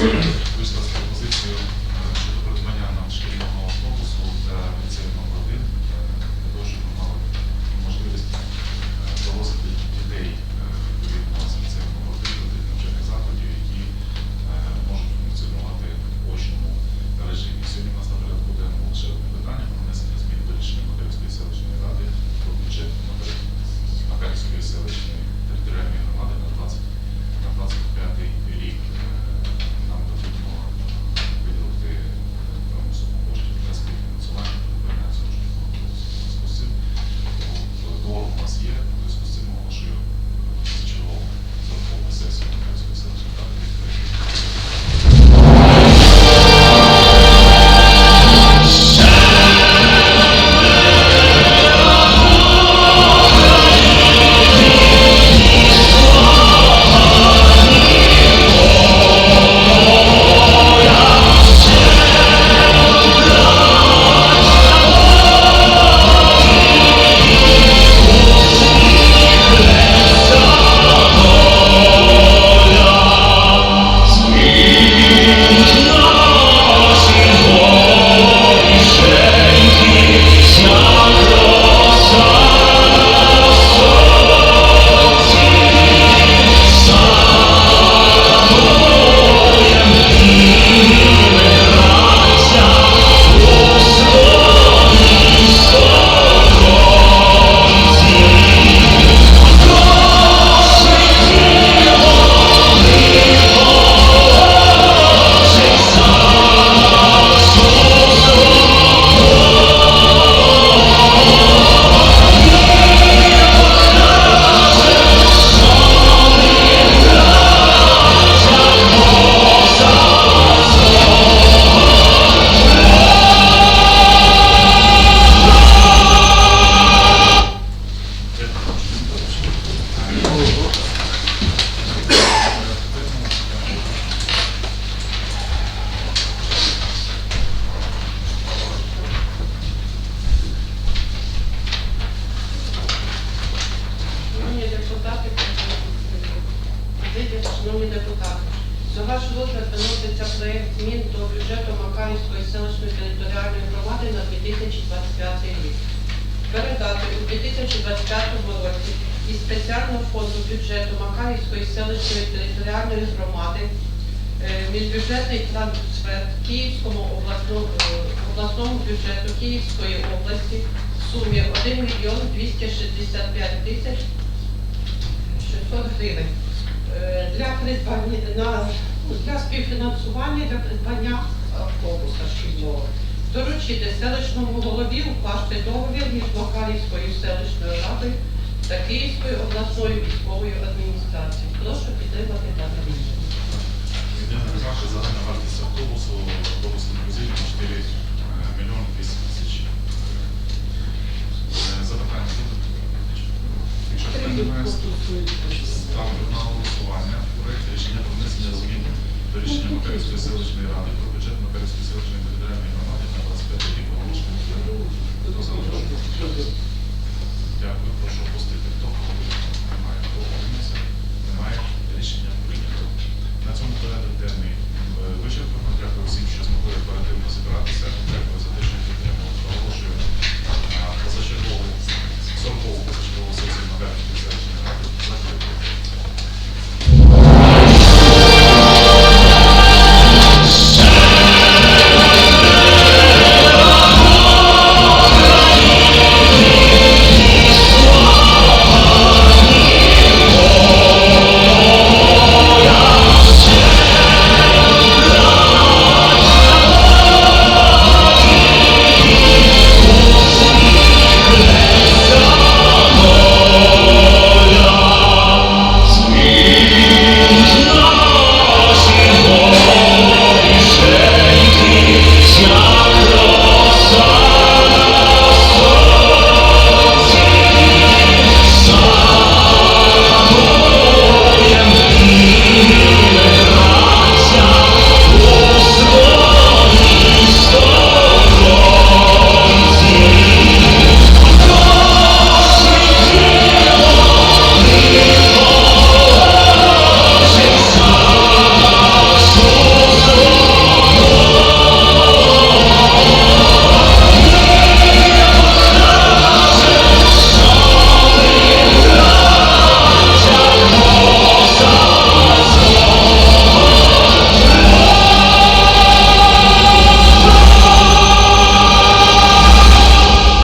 Amen. Шановні депутати, за ваш розгляд виноситься проєкт змін до бюджету Макарівської селищної територіальної громади на 2025 рік. Передати у 2025 році із спеціального фонду бюджету Макарівської селищної територіальної громади е, міжбюджетний трансфер Київському обласному, е, обласному бюджету Київської області в сумі 1 мільйон 265 тисяч 600 гривень для придбання на для співфінансування для придбання автобуса шкільного. Доручити селищному голові укласти договір між Макарівською селищною радою та Київською обласною військовою адміністрацією. Прошу підтримати дане рішення. Єдина загальна вартість автобусу, автобусний вузель 4 е, мільйони 200 тисяч. Е, Запитання? Якщо питань немає, ставлю на рішення про внесення змін до рішення Макарівської селищної ради про бюджет Макарівської селищної територіальної громади на 25 рік.